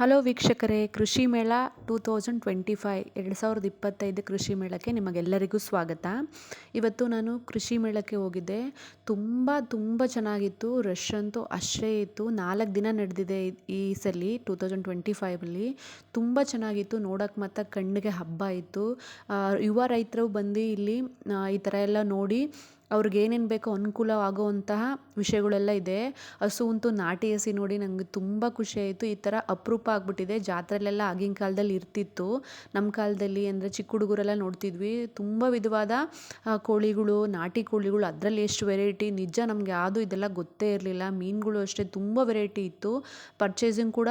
Hello ವೀಕ್ಷಕರೇ, ಕೃಷಿ ಮೇಳ ಟೂ ತೌಸಂಡ್ ಟ್ವೆಂಟಿ ಫೈ ಎರಡು ಸಾವಿರದ ಇಪ್ಪತ್ತೈದು ಕೃಷಿ ಮೇಳಕ್ಕೆ ನಿಮಗೆಲ್ಲರಿಗೂ ಸ್ವಾಗತ. ಇವತ್ತು ನಾನು ಕೃಷಿ ಮೇಳಕ್ಕೆ ಹೋಗಿದ್ದೆ. ತುಂಬ ತುಂಬ ಚೆನ್ನಾಗಿತ್ತು. ರಶ್ ಅಂತೂ ಅಷ್ಟೇ ಇತ್ತು. ನಾಲ್ಕು ದಿನ ನಡೆದಿದೆ ಈ ಸಲ ಟೂ ತೌಸಂಡ್ ಟ್ವೆಂಟಿ ಫೈವಲ್ಲಿ ತುಂಬ ಚೆನ್ನಾಗಿತ್ತು. ನೋಡೋಕ್ಕೆ ಮತ್ತು ಕಣ್ಣಿಗೆ ಹಬ್ಬ ಇತ್ತು. ಯುವ ರೈತರು ಬಂದು ಇಲ್ಲಿ ಈ ಥರ ಎಲ್ಲ ನೋಡಿ ಅವ್ರಿಗೆ ಏನೇನು ಬೇಕೋ ಅನುಕೂಲ ಆಗುವಂತಹ ವಿಷಯಗಳೆಲ್ಲ ಇದೆ. ಹಸು ಅಂತೂ ನಾಟಿ ಹಸಿ ನೋಡಿ ನನಗೆ ತುಂಬ ಖುಷಿ ಆಯಿತು. ಈ ಥರ ಅಪರೂಪ ಆಗಿಬಿಟ್ಟಿದೆ. ಜಾತ್ರೆಲೆಲ್ಲ ಆಗಿನ ಕಾಲದಲ್ಲಿ ಇರ್ತಿತ್ತು. ನಮ್ಮ ಕಾಲದಲ್ಲಿ ಅಂದರೆ ಚಿಕ್ಕ ಹುಡುಗರೆಲ್ಲ ನೋಡ್ತಿದ್ವಿ. ತುಂಬ ವಿಧವಾದ ಕೋಳಿಗಳು, ನಾಟಿ ಕೋಳಿಗಳು, ಅದರಲ್ಲಿ ಎಷ್ಟು ವೆರೈಟಿ ನಿಜ ನಮಗೆ ಯಾವುದು ಇದೆಲ್ಲ ಗೊತ್ತೇ ಇರಲಿಲ್ಲ. ಮೀನುಗಳು ಅಷ್ಟೇ ತುಂಬ ವೆರೈಟಿ ಇತ್ತು. ಪರ್ಚೇಸಿಂಗ್ ಕೂಡ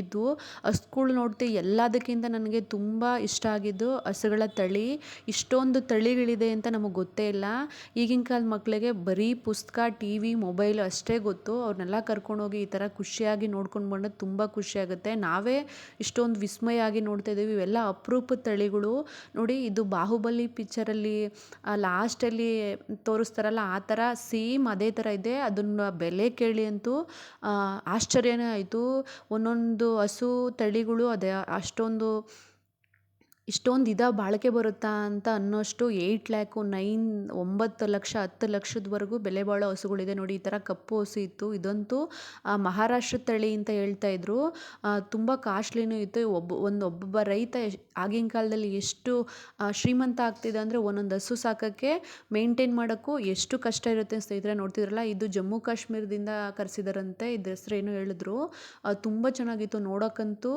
ಇದ್ವು ಹಸುಗಳು ನೋಡ್ತಿ ಎಲ್ಲದಕ್ಕಿಂತ ನನಗೆ ತುಂಬ ಇಷ್ಟ ಆಗಿದ್ದು ಹಸುಗಳ ತಳಿ. ಇಷ್ಟೊಂದು ತಳಿಗಳಿದೆ ಅಂತ ನಮಗೆ ಗೊತ್ತೇ ಇಲ್ಲ. ಈಗಿನ ಕಾಲದ ಮಕ್ಕಳಿಗೆ ಬರೀ ಪುಸ್ತಕ ಟಿ ವಿ ಮೊಬೈಲ್ ಅಷ್ಟೇ ಗೊತ್ತು. ಅವ್ರನ್ನೆಲ್ಲ ಕರ್ಕೊಂಡೋಗಿ ಈ ಥರ ಖುಷಿಯಾಗಿ ನೋಡ್ಕೊಂಡು ಬಂದರೆ ತುಂಬ ಖುಷಿಯಾಗುತ್ತೆ ನಾವೇ ಇಷ್ಟೊಂದು ವಿಸ್ಮಯ ಆಗಿ ನೋಡ್ತಾ ಇದ್ದೀವಿ. ಇವೆಲ್ಲ ಅಪರೂಪದ ತಳಿಗಳು. ನೋಡಿ, ಇದು ಬಾಹುಬಲಿ ಪಿಕ್ಚರಲ್ಲಿ ಲಾಸ್ಟಲ್ಲಿ ತೋರಿಸ್ತಾರಲ್ಲ, ಆ ಥರ ಸೇಮ್ ಅದೇ ಥರ ಇದೆ. ಅದನ್ನು ಬೆಲೆ ಕೇಳಿ ಅಂತೂ ಆಶ್ಚರ್ಯನೇ ಆಯಿತು. ಒಂದೊಂದು ಹಸು ತಳಿಗಳು ಅದೇ ಅಷ್ಟೊಂದು ಇಷ್ಟೊಂದು ಇದ ಬಾಳಿಕೆ ಬರುತ್ತಾ ಅಂತ ಅನ್ನೋಷ್ಟು ಏಯ್ಟ್ ಲ್ಯಾಕು ನೈನ್ ಒಂಬತ್ತು ಲಕ್ಷ ಹತ್ತು ಲಕ್ಷದವರೆಗೂ ಬೆಲೆ ಬಾಳೋ ಹಸುಗಳಿದೆ ನೋಡಿ. ಈ ಥರ ಕಪ್ಪು ಹಸು ಇತ್ತು. ಇದಂತೂ ಮಹಾರಾಷ್ಟ್ರ ತಳಿ ಅಂತ ಹೇಳ್ತಾ ಇದ್ರು. ತುಂಬ ಕಾಸ್ಟ್ಲಿನೂ ಇತ್ತು. ಒಬ್ಬ, ಒಂದು ಒಬ್ಬೊಬ್ಬ ರೈತ ಆಗಿನ ಕಾಲದಲ್ಲಿ ಎಷ್ಟು ಶ್ರೀಮಂತ ಆಗ್ತಿದೆ ಅಂದರೆ ಒಂದೊಂದು ಹಸು ಸಾಕೋಕ್ಕೆ ಮೇಂಟೈನ್ ಮಾಡೋಕ್ಕೂ ಎಷ್ಟು ಕಷ್ಟ ಇರುತ್ತೆ ಸ್ನೇಹಿತರೆ ನೋಡ್ತಿದ್ರಲ್ಲ. ಇದು ಜಮ್ಮು ಕಾಶ್ಮೀರದಿಂದ ಕರೆಸಿದಾರಂತೆ. ಇದ್ರ ಹೆಸ್ರು ಹೇಳಿದ್ರು. ತುಂಬ ಚೆನ್ನಾಗಿತ್ತು. ನೋಡೋಕ್ಕಂತೂ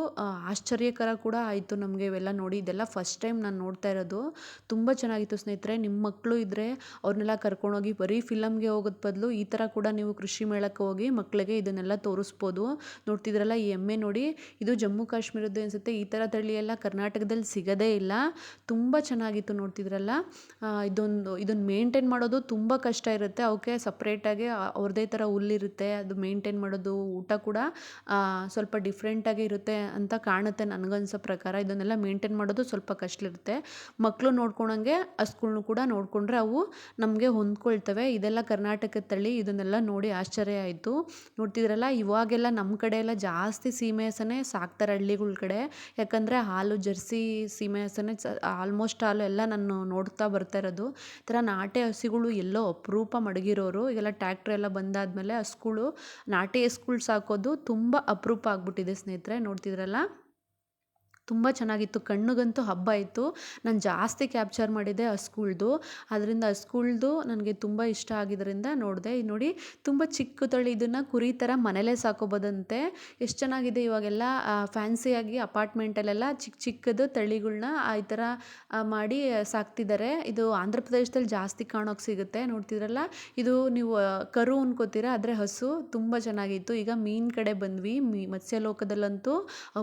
ಆಶ್ಚರ್ಯಕರ ಕೂಡ ಆಯಿತು ನಮಗೆ ಇವೆಲ್ಲ ನೋಡಿ. ಇದೆಲ್ಲ ಫಸ್ಟ್ ಟೈಮ್ ನಾನು ನೋಡ್ತಾ ಇರೋದು. ತುಂಬ ಚೆನ್ನಾಗಿತ್ತು ಸ್ನೇಹಿತರೆ ನಿಮ್ಮ ಮಕ್ಕಳು ಇದ್ದರೆ ಅವ್ರನ್ನೆಲ್ಲ ಕರ್ಕೊಂಡೋಗಿ ಬರೀ ಫಿಲಮ್ಗೆ ಹೋಗೋದ್ ಬದಲು ಈ ಥರ ಕೂಡ ನೀವು ಕೃಷಿ ಮೇಳಕ್ಕೆ ಹೋಗಿ ಮಕ್ಕಳಿಗೆ ಇದನ್ನೆಲ್ಲ ತೋರಿಸ್ಬೋದು. ನೋಡ್ತಿದ್ರಲ್ಲ ಈ ಎಮ್ಮೆ ನೋಡಿ, ಇದು ಜಮ್ಮು ಕಾಶ್ಮೀರದ್ದು ಅನಿಸುತ್ತೆ. ಈ ಥರ ತಳಿ ಎಲ್ಲ ಕರ್ನಾಟಕದಲ್ಲಿ ಸಿಗೋದೇ ಇಲ್ಲ. ತುಂಬ ಚೆನ್ನಾಗಿತ್ತು ನೋಡ್ತಿದ್ರಲ್ಲ. ಇದೊಂದು ಇದನ್ನು ಮೇಂಟೈನ್ ಮಾಡೋದು ತುಂಬ ಕಷ್ಟ ಇರುತ್ತೆ. ಅವಕ್ಕೆ ಸಪ್ರೇಟಾಗಿ ಅವ್ರದ್ದೇ ಥರ ಹುಲ್ಲಿರುತ್ತೆ ಅದು ಮೇಂಟೈನ್ ಮಾಡೋದು, ಊಟ ಕೂಡ ಸ್ವಲ್ಪ ಡಿಫ್ರೆಂಟಾಗಿ ಇರುತ್ತೆ ಅಂತ ಕಾಣುತ್ತೆ ನನಗನ್ಸೋ ಪ್ರಕಾರ. ಇದನ್ನೆಲ್ಲ ಮೇಂಟೈನ್ ಮಾಡೋದು ಸ್ವಲ್ಪ ಕಷ್ಟ ಇರುತ್ತೆ ಮಕ್ಕಳು ನೋಡ್ಕೊಳಂಗೆ ಹಸ್ಗಳ್ನು ಕೂಡ ನೋಡಿಕೊಂಡ್ರೆ ಅವು ನಮಗೆ ಹೊಂದ್ಕೊಳ್ತವೆ. ಇದೆಲ್ಲ ಕರ್ನಾಟಕದ ತಳಿ ಇದನ್ನೆಲ್ಲ ನೋಡಿ ಆಶ್ಚರ್ಯ ಆಯಿತು. ನೋಡ್ತಿದ್ರಲ್ಲ, ಇವಾಗೆಲ್ಲ ನಮ್ಮ ಕಡೆ ಎಲ್ಲ ಜಾಸ್ತಿ ಸೀಮೆ ಹಸನೇ ಸಾಕ್ತಾರೆ ಹಳ್ಳಿಗಳ ಕಡೆ. ಯಾಕಂದರೆ ಹಾಲು, ಜರ್ಸಿ, ಸೀಮೆ ಹಸನೇ ಆಲ್ಮೋಸ್ಟ್ ಹಾಲು ಎಲ್ಲ ನಾನು ನೋಡ್ತಾ ಬರ್ತಾ ಇರೋದು. ಈ ಥರ ನಾಟಿ ಹಸಿಗಳು ಎಲ್ಲೋ ಅಪರೂಪ ಮಡಗಿರೋರು. ಈಗೆಲ್ಲ ಟ್ಯಾಕ್ಟ್ರ್ ಎಲ್ಲ ಬಂದಾದಮೇಲೆ ಹಸುಗಳು ನಾಟಿ ಹಸುಗಳು ಸಾಕೋದು ತುಂಬ ಅಪರೂಪ ಆಗ್ಬಿಟ್ಟಿದೆ ಸ್ನೇಹಿತರೆ, ನೋಡ್ತಿದ್ರಲ್ಲ? ತುಂಬ ಚೆನ್ನಾಗಿತ್ತು. ಕಣ್ಣಿಗಂತೂ ಹಬ್ಬ ಇತ್ತು. ನಾನು ಜಾಸ್ತಿ ಕ್ಯಾಪ್ಚರ್ ಮಾಡಿದ್ದೆ ಸ್ಕೂಲ್ದು ಅದರಿಂದ ಸ್ಕೂಲ್ದು ನನಗೆ ತುಂಬ ಇಷ್ಟ ಆಗಿದ್ದರಿಂದ ನೋಡಿದೆ. ನೋಡಿ ತುಂಬ ಚಿಕ್ಕ ತಳಿ ಇದನ್ನು ಕುರಿ ಥರ ಮನೇಲೇ ಸಾಕೋಬೋದಂತೆ. ಎಷ್ಟು ಚೆನ್ನಾಗಿದೆ ಇವಾಗೆಲ್ಲ ಫ್ಯಾನ್ಸಿಯಾಗಿ ಅಪಾರ್ಟ್ಮೆಂಟಲ್ಲೆಲ್ಲ ಚಿಕ್ಕ ಚಿಕ್ಕದು ತಳಿಗಳ್ನ ಈ ಥರ ಮಾಡಿ ಸಾಕ್ತಿದ್ದಾರೆ ಇದು ಆಂಧ್ರ ಪ್ರದೇಶದಲ್ಲಿ ಜಾಸ್ತಿ ಕಾಣೋಕೆ ಸಿಗುತ್ತೆ. ನೋಡ್ತಿದ್ರಲ್ಲ? ಇದು ನೀವು ಕರು ಅನ್ಕೋತೀರ? ಆದರೆ ಹಸು ತುಂಬ ಚೆನ್ನಾಗಿತ್ತು. ಈಗ ಮೀನು ಕಡೆ ಬಂದ್ವಿ. ಮೀ, ಮತ್ಸ್ಯಲೋಕದಲ್ಲಂತೂ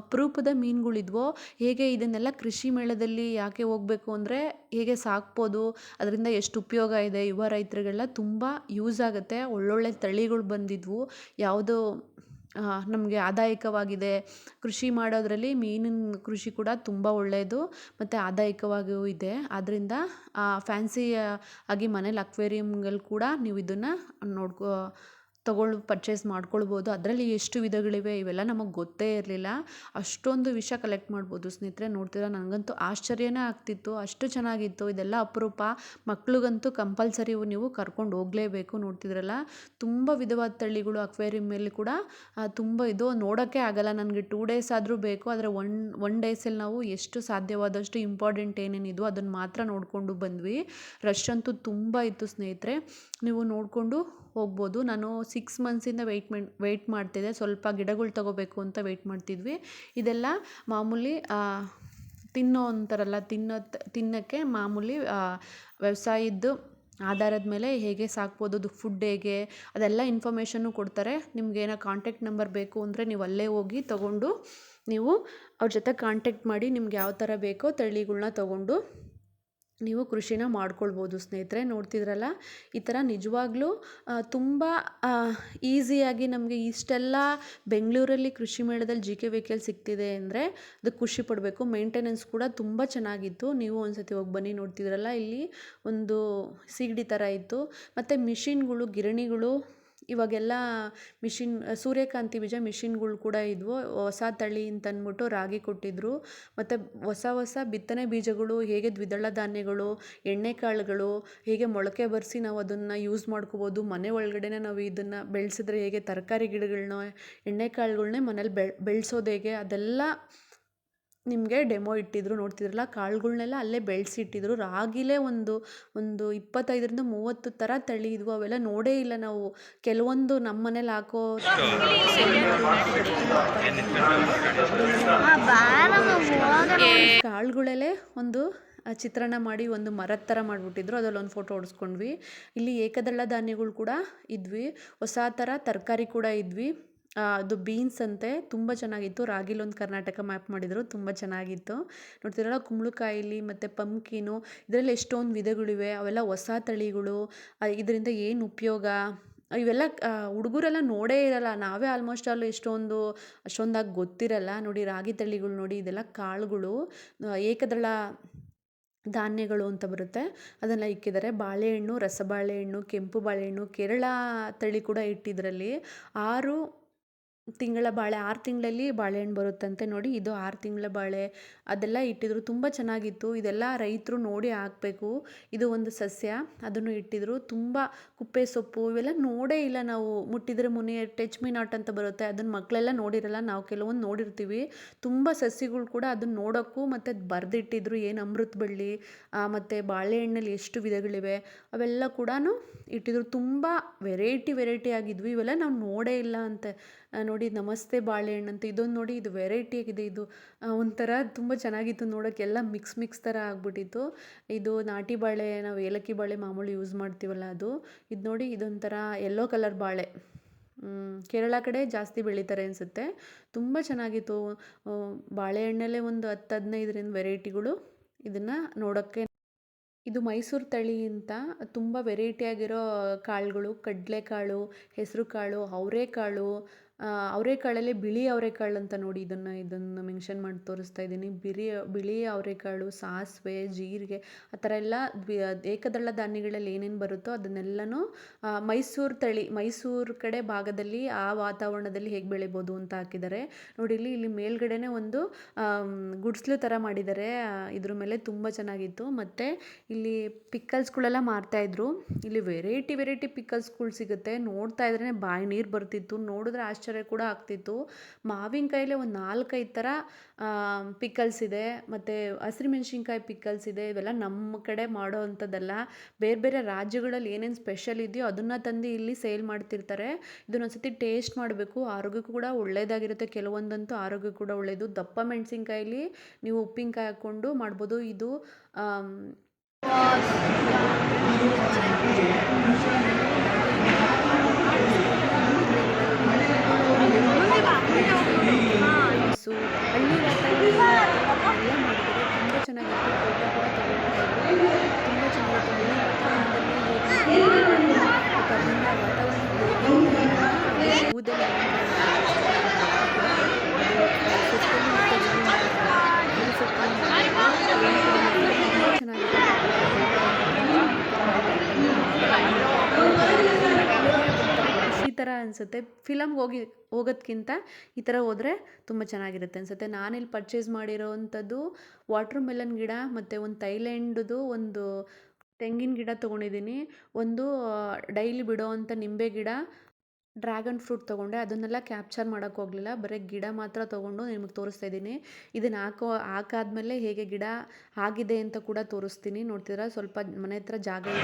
ಅಪರೂಪದ ಮೀನುಗಳಿದ್ವು. ಹೇಗೆ ಇದನ್ನೆಲ್ಲ ಕೃಷಿ ಮೇಳದಲ್ಲಿ ಯಾಕೆ ಹೋಗಬೇಕು ಅಂದರೆ ಹೇಗೆ ಸಾಕ್ಬೋದು, ಅದರಿಂದ ಎಷ್ಟು ಉಪಯೋಗ ಇದೆ, ಯುವ ರೈತರಿಗೆಲ್ಲ ತುಂಬ ಯೂಸ್ ಆಗುತ್ತೆ. ಒಳ್ಳೊಳ್ಳೆ ತಳಿಗಳು ಬಂದಿದ್ವು. ಯಾವುದು ನಮಗೆ ಆದಾಯಕವಾಗಿದೆ. ಕೃಷಿ ಮಾಡೋದರಲ್ಲಿ ಮೀನಿನ ಕೃಷಿ ಕೂಡ ತುಂಬ ಒಳ್ಳೆಯದು ಮತ್ತು ಆದಾಯಕವಾಗಿಯೂ ಇದೆ. ಆದ್ದರಿಂದ ಫ್ಯಾನ್ಸಿ ಆಗಿ ಮನೇಲಿ ಅಕ್ವೇರಿಯಮ್ಗಳು ಕೂಡ ನೀವು ಇದನ್ನು ನೋಡ್ಕೋ ತೊಗೊಳ್ ಪರ್ಚೇಸ್ ಮಾಡ್ಕೊಳ್ಬೋದು. ಅದರಲ್ಲಿ ಎಷ್ಟು ವಿಧಗಳಿವೆ ಇವೆಲ್ಲ ನಮಗೆ ಗೊತ್ತೇ ಇರಲಿಲ್ಲ. ಅಷ್ಟೊಂದು ವಿಷ ಕಲೆಕ್ಟ್ ಮಾಡ್ಬೋದು. ಸ್ನೇಹಿತರೆ, ನೋಡ್ತೀರ? ನನಗಂತೂ ಆಶ್ಚರ್ಯನೇ ಆಗ್ತಿತ್ತು. ಅಷ್ಟು ಚೆನ್ನಾಗಿತ್ತು. ಇದೆಲ್ಲ ಅಪರೂಪ. ಮಕ್ಳಿಗಂತೂ ಕಂಪಲ್ಸರಿ ನೀವು ಕರ್ಕೊಂಡು ಹೋಗಲೇಬೇಕು. ನೋಡ್ತಿದ್ರಲ್ಲ? ತುಂಬ ವಿಧವಾದ ತಳ್ಳಿಗಳು ಅಕ್ವೇರಿಯಂ ಮೇಲೆ ಕೂಡ ತುಂಬ ಇದು ನೋಡೋಕ್ಕೆ ಆಗಲ್ಲ. ನನಗೆ ಟೂ ಡೇಸ್ ಆದರೂ ಬೇಕು. ಆದರೆ ಒನ್ ಒನ್ ಡೇಸಲ್ಲಿ ನಾವು ಎಷ್ಟು ಸಾಧ್ಯವಾದಷ್ಟು ಇಂಪಾರ್ಟೆಂಟ್ ಏನೇನಿದ್ವು ಅದನ್ನು ಮಾತ್ರ ನೋಡಿಕೊಂಡು ಬಂದ್ವಿ. ರಶ್ ಅಂತೂ ತುಂಬ ಇತ್ತು ಸ್ನೇಹಿತರೆ. ನೀವು ನೋಡಿಕೊಂಡು ಹೋಗ್ಬೋದು. ನಾನು ಸಿಕ್ಸ್ ಮಂತ್ಸಿಂದ ವೆಯ್ಟ್ ಮೆ ವೆಯ್ಟ್ ಮಾಡ್ತಿದ್ದೆ ಸ್ವಲ್ಪ ಗಿಡಗಳು ತಗೋಬೇಕು ಅಂತ ವೆಯ್ಟ್ ಮಾಡ್ತಿದ್ವಿ. ಇದೆಲ್ಲ ಮಾಮೂಲಿ ತಿನ್ನೋ ಅಂತಾರಲ್ಲ, ತಿನ್ನೋ ತಿನ್ನೋಕ್ಕೆ ಮಾಮೂಲಿ ವ್ಯವಸಾಯದ್ದು ಆಧಾರದ ಮೇಲೆ ಹೇಗೆ ಸಾಕ್ಬೋದು, ಅದು ಫುಡ್ ಹೇಗೆ, ಅದೆಲ್ಲ ಇನ್ಫಾರ್ಮೇಷನ್ನು ಕೊಡ್ತಾರೆ. ನಿಮ್ಗೇನೋ ಕಾಂಟ್ಯಾಕ್ಟ್ ನಂಬರ್ ಬೇಕು ಅಂದರೆ ನೀವು ಅಲ್ಲೇ ಹೋಗಿ ತಗೊಂಡು ನೀವು ಅವ್ರ ಜೊತೆ ಕಾಂಟ್ಯಾಕ್ಟ್ ಮಾಡಿ ನಿಮ್ಗೆ ಯಾವ ಥರ ಬೇಕೋ ತಳಿಗಳ್ನ ತೊಗೊಂಡು ನೀವು ಕೃಷಿನ ಮಾಡ್ಕೊಳ್ಬೋದು. ಸ್ನೇಹಿತರೆ, ನೋಡ್ತಿದ್ರಲ್ಲ? ಈ ಥರ ನಿಜವಾಗ್ಲೂ ತುಂಬ ಈಸಿಯಾಗಿ ನಮಗೆ ಇಷ್ಟೆಲ್ಲ ಬೆಂಗಳೂರಲ್ಲಿ ಕೃಷಿ ಮೇಳದಲ್ಲಿ ಜಿ ಕೆ ವೆಹಿಕಲ್ ಸಿಗ್ತಿದೆ ಅಂದರೆ ಅದಕ್ಕೆ ಖುಷಿ ಪಡಬೇಕು. ಮೇಂಟೆನೆನ್ಸ್ ಕೂಡ ತುಂಬ ಚೆನ್ನಾಗಿತ್ತು. ನೀವು ಒಂದು ಸತಿ ಹೋಗಿ ಬನ್ನಿ, ನೋಡ್ತಿದ್ರಲ್ಲ? ಇಲ್ಲಿ ಒಂದು ಸೀಗಡಿ ಥರ ಇತ್ತು. ಮತ್ತು ಮಿಷಿನ್ಗಳು, ಗಿರಣಿಗಳು ಇವಾಗೆಲ್ಲ ಮಿಷಿನ್, ಸೂರ್ಯಕಾಂತಿ ಬೀಜ ಮಿಷಿನ್ಗಳು ಕೂಡ ಇದ್ವು. ಹೊಸ ತಳಿ ಅಂತ ಅಂದ್ಬಿಟ್ಟು ರಾಗಿ ಕೊಟ್ಟಿದ್ದರು ಮತ್ತು ಹೊಸ ಹೊಸ ಬಿತ್ತನೆ ಬೀಜಗಳು, ಹೇಗೆ ದ್ವಿದಳ ಧಾನ್ಯಗಳು ಎಣ್ಣೆಕಾಳುಗಳು ಹೇಗೆ ಮೊಳಕೆ ಬರಿಸಿ ನಾವು ಅದನ್ನು ಯೂಸ್ ಮಾಡ್ಕೋಬೋದು, ಮನೆ ಒಳಗಡೆನೇ ನಾವು ಇದನ್ನು ಬೆಳೆಸಿದ್ರೆ ಹೇಗೆ ತರಕಾರಿ ಗಿಡಗಳನ್ನ ಎಣ್ಣೆಕಾಳುಗಳ್ನೇ ಮನೇಲಿ ಬೆಳ್, ಬೆಳೆಸೋದು ಹೇಗೆ ಅದೆಲ್ಲ ನಿಮಗೆ ಡೆಮೋ ಇಟ್ಟಿದ್ರು, ನೋಡ್ತಿದ್ರಲ್ಲ? ಕಾಳುಗಳ್ನೆಲ್ಲ ಅಲ್ಲೇ ಬೆಳೆಸಿಟ್ಟಿದ್ರು. ರಾಗಿಲೇ ಒಂದು ಒಂದು ಇಪ್ಪತ್ತೈದರಿಂದ ಮೂವತ್ತು ಥರ ತಳಿ ಇದ್ವು. ಅವೆಲ್ಲ ನೋಡೇ ಇಲ್ಲ ನಾವು. ಕೆಲವೊಂದು ನಮ್ಮ ಮನೇಲಿ ಹಾಕೋ ಕಾಳುಗಳಲ್ಲೇ ಒಂದು ಚಿತ್ರಣ ಮಾಡಿ ಒಂದು ಮರದ ಥರ ಮಾಡಿಬಿಟ್ಟಿದ್ರು. ಅದರಲ್ಲಿ ಒಂದು ಫೋಟೋ ಹೊಡ್ಸ್ಕೊಂಡ್ವಿ. ಇಲ್ಲಿ ಏಕದಳ ಧಾನ್ಯಗಳು ಕೂಡ ಇದ್ವಿ. ಹೊಸ ಥರ ತರಕಾರಿ ಕೂಡ ಇದ್ವಿ. ಅದು ಬೀನ್ಸ್ ಅಂತೆ, ತುಂಬ ಚೆನ್ನಾಗಿತ್ತು. ರಾಗಿಲೊಂದು ಕರ್ನಾಟಕ ಮ್ಯಾಪ್ ಮಾಡಿದರು, ತುಂಬ ಚೆನ್ನಾಗಿತ್ತು. ನೋಡ್ತಿರಲ್ಲ, ಕುಂಬಳಕಾಯಿಲಿ ಮತ್ತು ಪಂಪ್ಕಿನು, ಇದರಲ್ಲಿ ಎಷ್ಟೊಂದು ವಿಧಗಳಿವೆ. ಅವೆಲ್ಲ ಹೊಸ ತಳಿಗಳು ಇದರಿಂದ ಏನು ಉಪಯೋಗ? ಇವೆಲ್ಲ ಹುಡುಗರೆಲ್ಲ ನೋಡೇ ಇರಲ್ಲ. ನಾವೇ ಆಲ್ಮೋಸ್ಟ್ ಆಲ್ ಎಷ್ಟೊಂದು, ಅಷ್ಟೊಂದಾಗಿ ಗೊತ್ತಿರಲ್ಲ. ನೋಡಿ, ರಾಗಿ ತಳಿಗಳು ನೋಡಿ, ಇದೆಲ್ಲ ಕಾಳುಗಳು ಏಕದಳ ಧಾನ್ಯಗಳು ಅಂತ ಬರುತ್ತೆ. ಅದನ್ನು ಇಕ್ಕಿದ್ದಾರೆ. ಬಾಳೆಹಣ್ಣು, ರಸಬಾಳೆಹಣ್ಣು, ಕೆಂಪು ಬಾಳೆಹಣ್ಣು, ಕೇರಳ ತಳಿ ಕೂಡ ಇಟ್ಟಿದ್ರಲ್ಲಿ. ಆರು ತಿಂಗಳ ಬಾಳೆ, ಆರು ತಿಂಗಳಲ್ಲಿ ಬಾಳೆಹಣ್ಣು ಬರುತ್ತಂತೆ ನೋಡಿ. ಇದು ಆರು ತಿಂಗಳ ಬಾಳೆ. ಅದೆಲ್ಲ ಇಟ್ಟಿದ್ರು ತುಂಬ ಚೆನ್ನಾಗಿತ್ತು. ಇದೆಲ್ಲ ರೈತರು ನೋಡಿ ಹಾಕಬೇಕು. ಇದು ಒಂದು ಸಸ್ಯ. ಅದನ್ನು ಇಟ್ಟಿದ್ರು. ತುಂಬ ಕುಪ್ಪೆ ಸೊಪ್ಪು ಇವೆಲ್ಲ ನೋಡೇ ಇಲ್ಲ ನಾವು. ಮುಟ್ಟಿದ್ರೆ ಮುನಿ, ಟಚ್ ಮೀ ನಾಟ್ ಅಂತ ಬರುತ್ತೆ. ಅದನ್ನು ಮಕ್ಕಳೆಲ್ಲ ನೋಡಿರಲ್ಲ. ನಾವು ಕೆಲವೊಂದು ನೋಡಿರ್ತೀವಿ. ತುಂಬ ಸಸ್ಯಗಳು ಕೂಡ ಅದನ್ನ ನೋಡೋಕ್ಕೂ ಮತ್ತು ಅದು ಬರೆದಿಟ್ಟಿದ್ರು. ಏನು ಅಮೃತ ಬಳ್ಳಿ ಮತ್ತು ಬಾಳೆಹಣ್ಣಲ್ಲಿ ಎಷ್ಟು ವಿಧಗಳಿವೆ, ಅವೆಲ್ಲ ಕೂಡ ಇಟ್ಟಿದ್ರು. ತುಂಬ ವೆರೈಟಿ ವೆರೈಟಿ ಆಗಿದ್ವಿ. ಇವೆಲ್ಲ ನಾವು ನೋಡೇ ಇಲ್ಲ ಅಂತೆ ನೋಡಿ ನಮಸ್ತೆ ಬಾಳೆಹಣ್ಣು ಅಂತ ಇದೊಂದು ನೋಡಿ ಇದು ವೆರೈಟಿ ಆಗಿದೆ. ಇದು ಒಂಥರ ತುಂಬ ಚೆನ್ನಾಗಿತ್ತು ನೋಡೋಕ್ಕೆಲ್ಲ ಮಿಕ್ಸ್ ಮಿಕ್ಸ್ ಥರ ಆಗ್ಬಿಟ್ಟಿತ್ತು. ಇದು ನಾಟಿ ಬಾಳೆ, ನಾವು ಏಲಕ್ಕಿ ಬಾಳೆ ಮಾಮೂಲಿ ಯೂಸ್ ಮಾಡ್ತೀವಲ್ಲ ಅದು. ಇದು ನೋಡಿ ಇದೊಂಥರ ಯೆಲ್ಲೋ ಕಲರ್ ಬಾಳೆ. ಕೇರಳ ಕಡೆ ಜಾಸ್ತಿ ಬೆಳೀತಾರೆ ಅನಿಸುತ್ತೆ. ತುಂಬ ಚೆನ್ನಾಗಿತ್ತು. ಬಾಳೆಹಣ್ಣಲ್ಲೇ ಒಂದು ಹತ್ತು, ಹದಿನೈದರಿಂದ ವೆರೈಟಿಗಳು ಇದನ್ನು ನೋಡೋಕ್ಕೆ. ಇದು ಮೈಸೂರು ತಳಿ ಅಂತ ತುಂಬ ವೆರೈಟಿಯಾಗಿರೋ ಕಾಳುಗಳು, ಕಡಲೆಕಾಳು, ಹೆಸರುಕಾಳು, ಅವರೆಕಾಳು ಅವರೆಕಾಳಲ್ಲಿ ಬಿಳಿ ಅವರೆಕಾಳು ಅಂತ ನೋಡಿ ಇದನ್ನು ಇದನ್ನು ಮೆನ್ಷನ್ ಮಾಡಿ ತೋರಿಸ್ತಾ ಇದ್ದೀನಿ. ಬಿರಿ, ಬಿಳಿ ಅವರೆಕಾಳು ಸಾಸಿವೆ, ಜೀರಿಗೆ, ಆ ಥರ ಎಲ್ಲ ಏಕದಳ ಧಾನ್ಯಗಳಲ್ಲಿ ಏನೇನು ಬರುತ್ತೋ ಅದನ್ನೆಲ್ಲನೂ ಮೈಸೂರು ತಳಿ, ಮೈಸೂರು ಕಡೆ ಭಾಗದಲ್ಲಿ ಆ ವಾತಾವರಣದಲ್ಲಿ ಹೇಗೆ ಬೆಳಿಬೋದು ಅಂತ ಹಾಕಿದ್ದಾರೆ. ನೋಡಿ, ಇಲ್ಲಿ ಇಲ್ಲಿ ಮೇಲ್ಗಡೆನೇ ಒಂದು ಗುಡ್ಸ್ಲು ಥರ ಮಾಡಿದ್ದಾರೆ. ಇದ್ರ ಮೇಲೆ ತುಂಬ ಚೆನ್ನಾಗಿತ್ತು. ಮತ್ತು ಇಲ್ಲಿ ಪಿಕ್ಕಲ್ಸ್ಗಳೆಲ್ಲ ಮಾರ್ತಾಯಿದ್ರು ಇಲ್ಲಿ ವೆರೈಟಿ ವೆರೈಟಿ ಪಿಕ್ಕಲ್ಸ್ಗಳು ಸಿಗುತ್ತೆ. ನೋಡ್ತಾ ಇದ್ರೇ ಬಾಯಿ ನೀರು ಬರ್ತಿತ್ತು. ನೋಡಿದ್ರೆ ಆಶ್ಚರ್ಯ ಕೂಡ ಆಗ್ತಿತ್ತು. ಮಾವಿನಕಾಯಲ್ಲೇ ಒಂದು ನಾಲ್ಕೈದು ಥರ ಪಿಕಲ್ಸ್ ಇದೆ, ಮತ್ತು ಹಸಿರುಮೆಣ್ಸಿನ್ಕಾಯಿ ಪಿಕಲ್ಸ್ ಇದೆ, ಇವೆಲ್ಲ ನಮ್ಮ ಕಡೆ ಮಾಡೋ ಅಂಥದ್ದಲ್ಲ. ಬೇರೆ ಬೇರೆ ರಾಜ್ಯಗಳಲ್ಲಿ ಏನೇನು ಸ್ಪೆಷಲ್ ಇದೆಯೋ ಅದನ್ನು ತಂದು ಇಲ್ಲಿ ಸೇಲ್ ಮಾಡ್ತಿರ್ತಾರೆ. ಇದನ್ನ ಒಂದ್ಸತಿ ಟೇಸ್ಟ್ ಮಾಡಬೇಕು. ಆರೋಗ್ಯಕ್ಕೂ ಕೂಡ ಒಳ್ಳೆಯದಾಗಿರುತ್ತೆ ಕೆಲವೊಂದಂತೂ ಆರೋಗ್ಯ ಕೂಡ ಒಳ್ಳೆಯದು ದಪ್ಪ ಮೆಣಸಿನ್ಕಾಯಲ್ಲಿ ನೀವು ಉಪ್ಪಿನಕಾಯಿ ಹಾಕ್ಕೊಂಡು ಮಾಡ್ಬೋದು. ಇದು ಚೆನ್ನಾಗಿತ್ತು ಫೋಟೋ ಕೂಡ ತುಂಬ ಚೆನ್ನಾಗಿತ್ತು ಹಳ್ಳಿ ವಾತಾವರಣದಲ್ಲಿ ಹೇಗೆ ಮತ್ತು ಅಲ್ಲಿನ ವಾತಾವರಣ ಹೇಗೆ ಊದೆಲ್ಲ ಖುಷಿ ಥರ ಅನಿಸುತ್ತೆ. ಫಿಲಮ್ಗೆ ಹೋಗಿ, ಹೋಗೋದ್ಕಿಂತ ಈ ಥರ ಹೋದರೆ ತುಂಬ ಚೆನ್ನಾಗಿರುತ್ತೆ ಅನಿಸುತ್ತೆ. ನಾನಿಲ್ಲಿ ಪರ್ಚೇಸ್ ಮಾಡಿರೋವಂಥದ್ದು ವಾಟ್ರ್ ಮೆಲನ್ ಗಿಡ ಮತ್ತು ಒಂದು ಥೈಲ್ಯಾಂಡ್ದು ಒಂದು ತೆಂಗಿನ ಗಿಡ ತೊಗೊಂಡಿದ್ದೀನಿ. ಒಂದು ಡೈಲಿ ಬಿಡೋವಂಥ ನಿಂಬೆ ಗಿಡ ಡ್ರ್ಯಾಗನ್ ಫ್ರೂಟ್ ತೊಗೊಂಡೆ ಅದನ್ನೆಲ್ಲ ಕ್ಯಾಪ್ಚರ್ ಮಾಡೋಕ್ಕೆ ಹೋಗಲಿಲ್ಲ. ಬರೀ ಗಿಡ ಮಾತ್ರ ತೊಗೊಂಡು ನಿಮಗೆ ತೋರಿಸ್ತಾ ಇದ್ದೀನಿ. ಇದನ್ನು ಹಾಕೋ ಹಾಕಾದ್ಮೇಲೆ ಹೇಗೆ ಗಿಡ ಆಗಿದೆ ಅಂತ ಕೂಡ ತೋರಿಸ್ತೀನಿ. ನೋಡ್ತೀರಾ ಸ್ವಲ್ಪ ಮನೆ ಹತ್ರ ಜಾಗ ಇದೆ.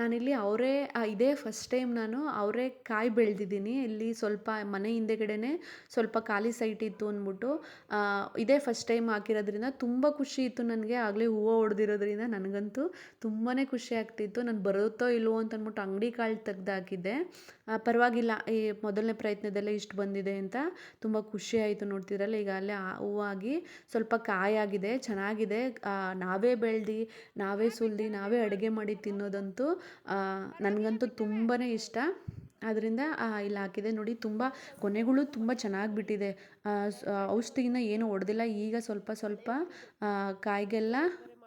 ನಾನಿಲ್ಲಿ ಅವರೇ ಇದೇ ಫಸ್ಟ್ ಟೈಮ್ ನಾನು ಅವರೇ ಕಾಯಿ ಬೆಳೆದಿದ್ದೀನಿ. ಇಲ್ಲಿ ಸ್ವಲ್ಪ ಮನೆ ಹಿಂದೆಗಡೆನೇ ಸ್ವಲ್ಪ ಖಾಲಿ ಸೈಟ್ ಇತ್ತು ಅಂದ್ಬಿಟ್ಟು ಇದೇ ಫಸ್ಟ್ ಟೈಮ್ ಹಾಕಿರೋದ್ರಿಂದ ತುಂಬ ಖುಷಿ ಇತ್ತು ನನಗೆ. ಆಗಲೇ ಹೂವು ಹೊಡೆದಿರೋದ್ರಿಂದ ನನಗಂತೂ ತುಂಬಾ ಖುಷಿ ಆಗ್ತಿತ್ತು. ನಾನು ಬರುತ್ತೋ ಇಲ್ವೋ ಅಂತ ಅಂದ್ಬಿಟ್ಟು ಅಂಗಡಿ ಕಾಳು ತೆಗ್ದು ಹಾಕಿದ್ದೆ. ಪರವಾಗಿಲ್ಲ, ಈ ಮೊದಲನೇ ಪ್ರಯತ್ನದಲ್ಲೇ ಇಷ್ಟು ಬಂದಿದೆ ಅಂತ ತುಂಬ ಖುಷಿ ಆಯಿತು ನೋಡ್ತಿದ್ರಲ್ಲ. ಈಗ ಅಲ್ಲೇ ಹೂವಾಗಿ ಸ್ವಲ್ಪ ಕಾಯಾಗಿದೆ ಚೆನ್ನಾಗಿದೆ. ನಾವೇ ಬೆಳೆದು, ನಾವೇ ಸುಲ್ದು, ನಾವೇ ಅಡುಗೆ ಮಾಡಿ ತಿನ್ನೋದಂತೂ ನನಗಂತೂ ತುಂಬಾ ಇಷ್ಟ. ಅದರಿಂದ ಇಲ್ಲಿ ಹಾಕಿದೆ ನೋಡಿ, ತುಂಬ ಕೊನೆಗಳು ತುಂಬ ಚೆನ್ನಾಗಿ ಬಿಟ್ಟಿದೆ. ಔಷಧಿನ ಏನು ಹೊಡೆದಿಲ್ಲ ಈಗ ಸ್ವಲ್ಪ ಸ್ವಲ್ಪ ಕಾಯಿಗೆಲ್ಲ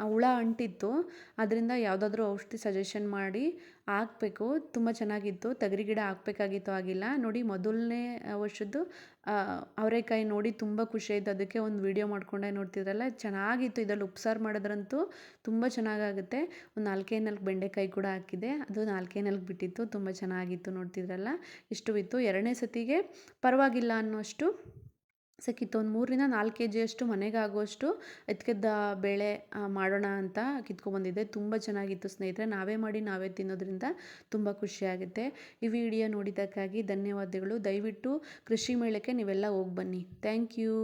ಹುಳ ಅಂಟಿತ್ತು. ಅದರಿಂದ ಯಾವುದಾದ್ರೂ ಔಷಧಿ ಸಜೆಷನ್ ಮಾಡಿ ಹಾಕ್ಬೇಕು. ತುಂಬ ಚೆನ್ನಾಗಿತ್ತು. ತಗರಿ ಗಿಡ ಹಾಕ್ಬೇಕಾಗಿತ್ತು ಆಗಿಲ್ಲ ನೋಡಿ ಮೊದಲನೇ ವರ್ಷದ್ದು ಅವರೆಕಾಯಿ ನೋಡಿ ತುಂಬ ಖುಷಿ ಆಯಿತು. ಅದಕ್ಕೆ ಒಂದು ವೀಡಿಯೋ ಮಾಡಿಕೊಂಡೆ ನೋಡ್ತಿದ್ರಲ್ಲ? ಚೆನ್ನಾಗಿತ್ತು. ಇದರಲ್ಲಿ ಉಪ್ಸಾರು ಮಾಡಿದ್ರಂತೂ ತುಂಬ ಚೆನ್ನಾಗಾಗುತ್ತೆ. ಒಂದು ನಾಲ್ಕೇ ನಾಲ್ಕು ಬೆಂಡೆಕಾಯಿ ಕೂಡ ಹಾಕಿದೆ. ಅದು ನಾಲ್ಕೇ ನಾಲ್ಕು ಬಿಟ್ಟಿತ್ತು. ತುಂಬ ಚೆನ್ನಾಗಿತ್ತು ನೋಡ್ತಿದ್ರಲ್ಲ? ಇಷ್ಟು ಇತ್ತು. ಎರಡನೇ ಸತಿಗೆ ಪರವಾಗಿಲ್ಲ ಅನ್ನೋಷ್ಟು ಸಿಕ್ಕಿತ್ತು ಒಂದು ಮೂರರಿಂದ ನಾಲ್ಕು ಕೆ ಜಿಯಷ್ಟು ಮನೆಗೆ ಆಗುವಷ್ಟು ಬೇಳೆ ಮಾಡೋಣ ಅಂತ ಕಿತ್ಕೊಂಡ್ಬಂದಿದ್ದೆ. ತುಂಬ ಚೆನ್ನಾಗಿತ್ತು ಸ್ನೇಹಿತರೆ. ನಾವೇ ಮಾಡಿ ನಾವೇ ತಿನ್ನೋದ್ರಿಂದ ತುಂಬ ಖುಷಿಯಾಗುತ್ತೆ. ಈ ವಿಡಿಯೋ ನೋಡಿದ್ದಕ್ಕಾಗಿ ಧನ್ಯವಾದಗಳು. ದಯವಿಟ್ಟು ಕೃಷಿ ಮೇಳಕ್ಕೆ ನೀವೆಲ್ಲ ಹೋಗಿ ಬನ್ನಿ. Thank you.